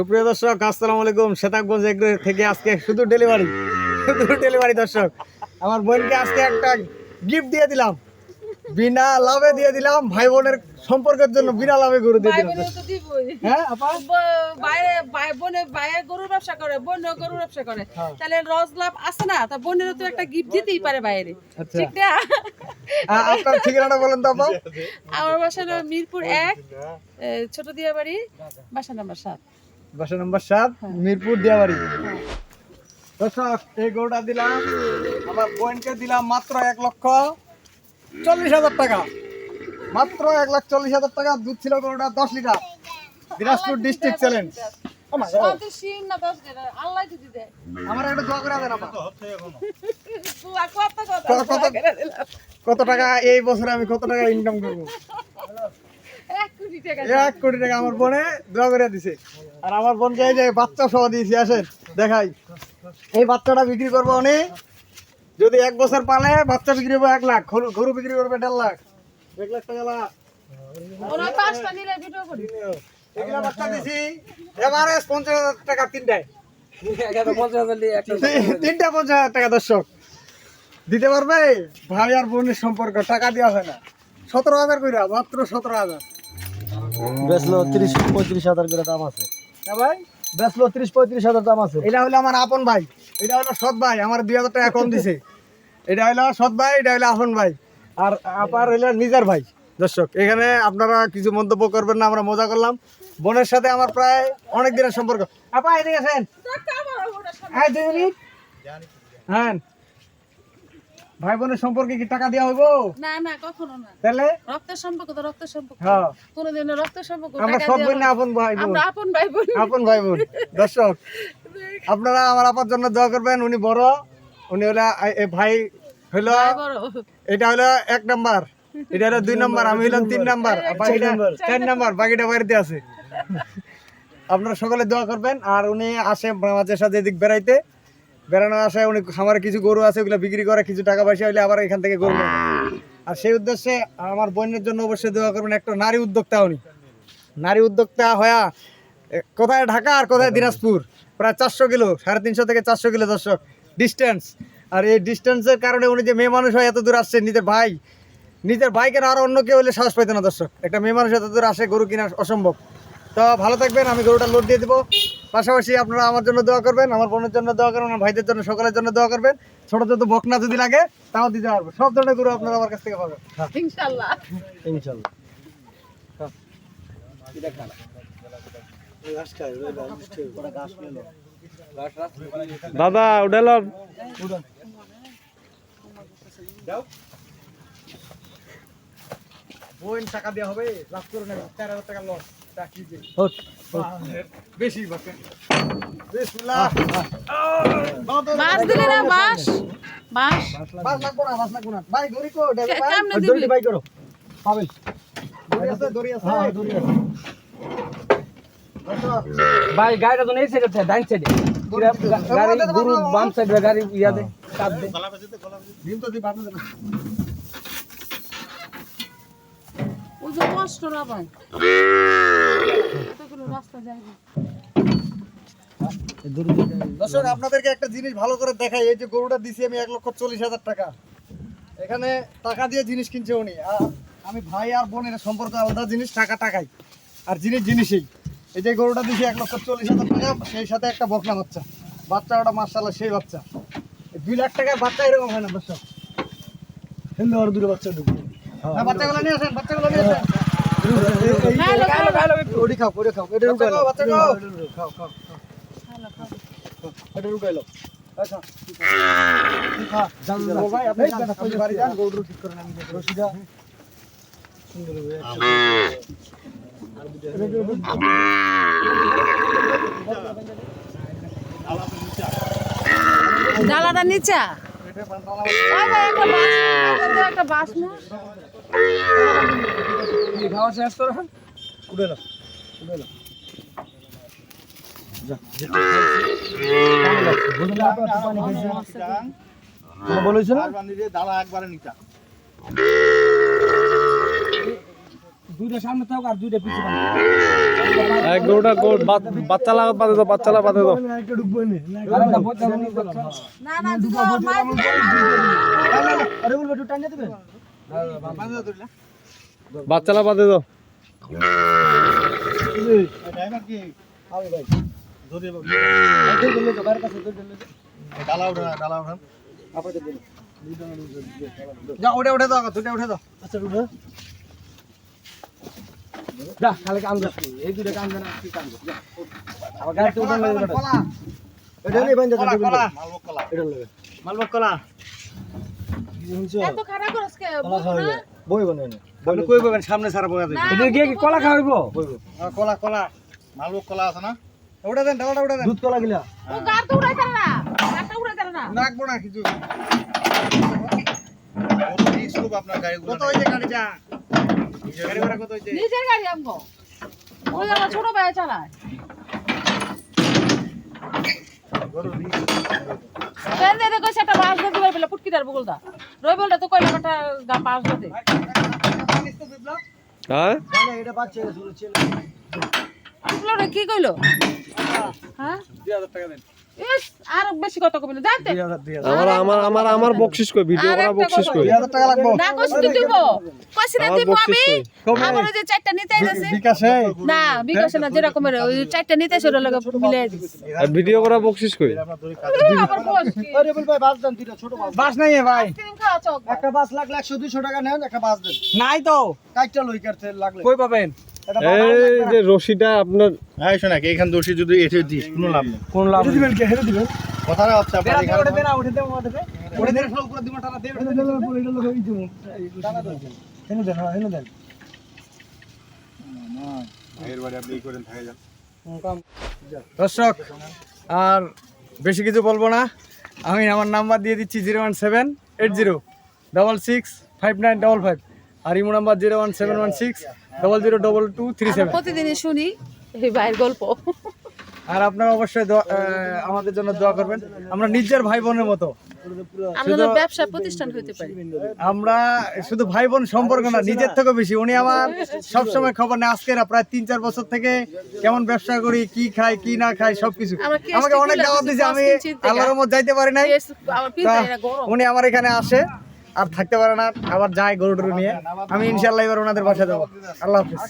সুপ্রিয় দর্শক আসসালামু আলাইকুম। শেতাবগঞ্জ এগ্রো থেকে আজকে শুধু ডেলিভারি শুধু ডেলিভারি দর্শক। আমার বোনকে আজকে একটা গিফট দিয়ে দিলাম। বিনা লাভে দিয়ে দিলাম। ভাই বোনের সম্পর্কের জন্য বিনা লাভে গরু দিয়ে দিলাম। বোনের হ্যাঁ আপা? বাইরে ভাই বোনে ভাইয়ের গরুর ব্যবসা করে বোনও গরুর ব্যবসা করে। হ্যাঁ। তাহলে রস লাভ আছে না? তা বোনেরও তো একটা গিফট দিতেই পারে বাইরে আচ্ছা। ঠিক না? আপনার ঠিকানাটা বলেন তো আপা। আমার বাসা মিরপুর এক ছোট দিয়া বাড়ি বাসা নাম্বার সাত। বাসা নম্বর সাত মিরপুর দিয়াবাড়ি দর্শক এই গরুটা দিলাম আমার বোনকে দিলাম মাত্র এক লক্ষ চল্লিশ হাজার টাকা। মাত্র এক লাখ চল্লিশ হাজার টাকা দুধ ছিল গরুটা দশ লিটার। Dinajpur district challenge. আমার একটা দোয়া করে দেন কত টাকা এই বছরে আমি কত টাকা ইনকাম করব? এক কোটি টাকা আমার বোনে দোয়া করে দিছে। আর আমার বোনকে এই যে বাচ্চা সহ দিয়েছি আসেন দেখাই। এই বাচ্চাটা বিক্রি করব উনি যদি এক বছর পালে বাচ্চা বিক্রি করব এক লাখ গরু- বিক্রি করবে দেড় লাখ। এক লাখ টাকা লাভ। এগুলা বাচ্চা দিছি পঞ্চাশ হাজার টাকা তিনটায়। তিনটা পঞ্চাশ হাজার টাকা দর্শক। দিতে পারবে? ভাই আর বোনের সম্পর্ক টাকা দেওয়া হয় না। সতেরো হাজার কইরা মাত্র সতেরো হাজার। বেচলো তিরিশ পঁয়ত্রিশ হাজার করে দাম আছে। হ্যাঁ ভাই। বেচলো তিরিশ পঁয়ত্রিশ হাজার দাম আছে। এটা হলো আমার আপন ভাই। এটা হলো সৎ ভাই। আমার দুই হাজার টাকা কম দিছে। এটা হলো সৎ ভাই এটা হলো আপন ভাই। আর আপার হইল নিজের ভাই। দর্শক এখানে আপনারা কিছু মন্তব্য করবেন না আমরা মজা করলাম। বোনের সাথে আমার প্রায় অনেক দিনের সম্পর্ক। আপা এদিকে আসেন। হ্যাঁ দুই মিনিট। হ্যাঁ। ভাই বোনের সম্পর্কে কি টাকা দেওয়া হইব? না না কখনো না। তাহলে? রক্তের সম্পর্ক তো রক্তের সম্পর্ক। হ্যাঁ। কোনোদিনও রক্তের সম্পর্ক আমরা সব বোন আপন ভাই বোন আমরা আপন ভাই বোন আপন ভাই বোন দর্শক আপনারা আমার আপার জন্য দোয়া করবেন উনি বড়। উনি হলো এ- এ ভাই হলো এটা হলো এক নাম্বার। এটা হলো দুই নাম্বার আমি হলাম তিন নাম্বার। বাকিটা চার নাম্বার বাকিটা বাড়িতে আছে। আপনারা সকলে দোয়া করবেন আর উনি আসে মাঝে সাথে এদিক বেড়াইতে। বেড়ানো আসে উনি খামারে কিছু গরু আছে, ওগুলো বিক্রি করে কিছু টাকা পয়সা হলে আবার এখান থেকে গরু আর সেই উদ্দেশ্যে আমার বোনের জন্য অবশ্যই দোয়া করবেন, একটা নারী উদ্যোক্তা উনি। নারী উদ্যোক্তা হয়া কোথায় ঢাকা আর কোথায় দিনাজপুর? প্রায় চারশো কিলো, সাড়ে তিনশো থেকে চারশো কিলো দর্শক ডিস্টেন্স আর এই ডিস্টেন্সের কারণে উনি যে মেয়ে মানুষ হয় এত দূর আসছে, নিজের ভাই, নিজের বাইকের আর অন্য কেউ হলে সাহস পাইতো না দর্শক। একটা মেয়ে মানুষ এত দূর আসে, গরু কিনা অসম্ভব। তো ভালো থাকবেন, আমি গরুটা লোড দিয়ে দেবো। পাশাপাশি আপনারা আমার জন্য দোয়া করবেন আমার বোনের জন্য দোয়া করবেন আমার ভাইদের জন্য সকলের জন্য দোয়া করবেন। ছোট ছোট বকনা যদি লাগে তাও দিতে পারব। সব ধরনের গরু আপনারা আমার কাছ থেকে পাবেন। ইনশাআল্লাহ। ইনশাল্লাহ দাদা উঠালাম বোন টাকা দেওয়া হবে লাভ করে নেবে চার হাজার টাকা লস কি মাছ দিলে না মাছ মাছ বাস লাগবো না বাস লাগবো না ভাই দড়ি কো কেমনে দিবি গাড়িটা তো এই সাইডে আছে সাইডে গাড়ি গুরু বাম সাইডে গাড়ি ইয়াতে কাট দে ডিম তো দি বাঁধতে না ওই যে কষ্ট না ভাই এতগুলো রাস্তা যায় না দড়ি দর্শক আপনাদেরকে একটা জিনিস ভালো করে দেখাই। এই যে গরুটা দিছি আমি এক লক্ষ চল্লিশ হাজার টাকা। এখানে টাকা দিয়ে জিনিস কিনছে উনি। আর আমি ভাই আর বোনের সম্পর্ক আলাদা জিনিস টাকা টাকাই। আর জিনিস জিনিসই। এই যে গরুটা দিছি এক লক্ষ চল্লিশ হাজার টাকা সেই সাথে একটা বকনা বাচ্চা। বাচ্চা ওটা মার্শাল্লাহ সেই বাচ্চা। দুই লাখ টাকার বাচ্চা এরকম হয় না দর্শক। হিন্দু আর দুটো বাচ্চা ঢুকবে হ্যাঁ, বাচ্চাগুলো নিয়ে আসেন বাচ্চাগুলো নিয়ে আসেন। খাইলো, খাইলো। ওটি খাও ওটি খাও এটা বাচ্চা খাও, বাচ্চা খাও। খাও খাও খাইলো, খাইলো। এটা আচ্ছা খা। ও ভাই আপনি বাড়ি যান গরু ঠিক করে আমি রশিদা। ডালাটা নিচা? বাস একটা বাস না? খাওয়া শেষ করো উঠে নাও উঠে নাও। বলেছ না দুইটা সামনে থাক আর দুইটা পিছনে এক গরুটা বাচ্চা লাগা বাদে দাও বাচ্চা লাগা বাদে দাও। আর একটা বইটা না না দুটো মার বাচ্চা লাগা বাদে দাও যা উঠে দুটো উঠে দাও। যা খালি কাম যাস এই দুটো কাম জানা কি কাম যা আবার গাড়িতে উঠান লাগে বেটা কলা কলা কলা। মালভোগ আপনি কই বলবেন সামনে সারা বগা দেন এটা গিয়ে কি কলা খাওয়াইবো কলা কলা। মালভোগ কলা আছে না? ওটা দেন ডালটা ওটা দেন। দুধ কলা গিলা? ও গার তো উড়াই তারা না। গারটা উড়াই তারা না। রাখব না কিছু কত হয়েছে গাড়ি যা গাড়ি ভাড়া কত হয়েছে নিজের গাড়ি আমগো ওই আমার ছোট ভাই চালায়। তেল দে দেখো সেটা বাস দে দিবার বেলা পুটকি দার বগলদা রই বলটা তো কয়লা কাটা গা বাস দে। হ্যাঁ কি কইলো? হ্যাঁ। দুই হাজার টাকা আর বেশি কথা জানতে আমার আমার আমার আমার বকশিস কই ভিডিও আর করা একটা কই? দুই হাজার টাকা লাগবো। না কইছি তো দিব। কইছি না দিব আমি। আমার ওই যে চারটা নিতে আইতাছে। বিকাশে? না বিকাশে না যেরকমের ওই চারটা নিতে এসে ওর মিলাই দিছি আর ভিডিও করা কই? আবার বস। বাস নাই ভাই। একটা বাস দুশো টাকা নেন একটা বাস দেন। নাই তো। লই লাগলে। কই পাবেন? এই যে রশিটা আপনার হ্যাঁ শোনা এখান দোষী যদি এসে দিস। কোনো লাভ নেই। কোন লাভ দিবেন কে? হেরে দিবেন? কথাটা হচ্ছে আপনার এখানে উঠে দেন উঠে দেন উঠে দেন উঠে দেন সব করে দিব টাকা দে হেরে দিলে পরে এটা লোক এই দিবেন হেনে দেন হ্যাঁ হেনে দেন এর আপনি করেন থাকে যান দর্শক আর বেশি কিছু বলব না। আমি আমার নাম্বার দিয়ে দিচ্ছি zero one seven eight zero double six five nine double five. আর imo number zero one seven one six double zero double two three seven প্রতিদিনই শুনি এই ভাইয়ের গল্প। আর আপনারা অবশ্যই আমাদের জন্য দোয়া করবেন। আমরা নিজের ভাই বোনের মতো। আমরা ব্যবসা প্রতিষ্ঠান হইতে পারি। আমরা শুধু ভাই বোন সম্পর্ক না নিজের থেকে বেশি। উনি আমার সব সময় খবর নেই আজকে না প্রায় তিন চার বছর থেকে কেমন ব্যবসা করি কি খাই কি না খাই সবকিছু। আমাকে অনেক দাওয়াত দিয়েছে আমি আল্লাহর মত যাইতে পারি নাই। উনি আমার এখানে আসে। আর থাকতে পারে না, আবার যায় গরু টরু নিয়ে। আমি ইনশাল্লাহ এবার ওনাদের বাসা যাব। আল্লাহ হাফিজ।